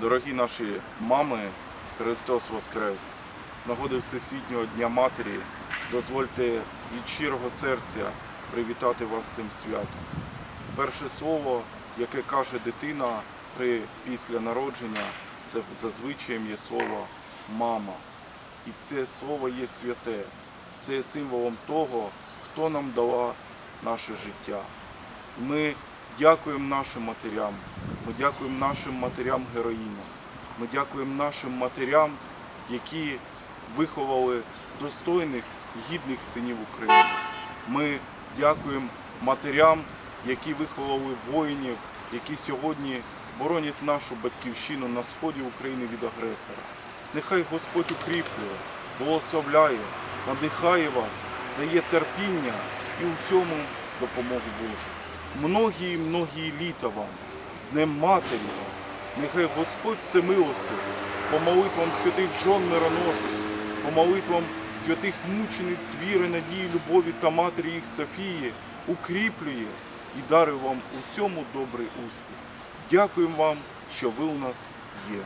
Дорогі наші мами, Христос Воскрес! З нагоди Всесвітнього Дня Матері дозвольте від щирого серця привітати вас цим святом. Перше слово, яке каже дитина при після народження, це зазвичай є слово мама. І це слово є святе, це є символом того, хто нам дала наше життя. Ми дякуємо нашим матерям, ми дякуємо нашим матерям-героїням, ми дякуємо нашим матерям, які виховали достойних, гідних синів України. Ми дякуємо матерям, які виховали воїнів, які сьогодні боронять нашу батьківщину на сході України від агресора. Нехай Господь укріплює, благословляє, надихає вас, дає терпіння і у всьому допомогу Божу. Многії многії літа вам, з Днем Матері вас. Нехай Господь всемилостив, по молитвам святих жон мироносиць, по молитвам святих мучениць віри, надії, любові та матері їх Софії, укріплює і дарує вам у цьому добрий успіх. Дякуємо вам, що ви у нас є.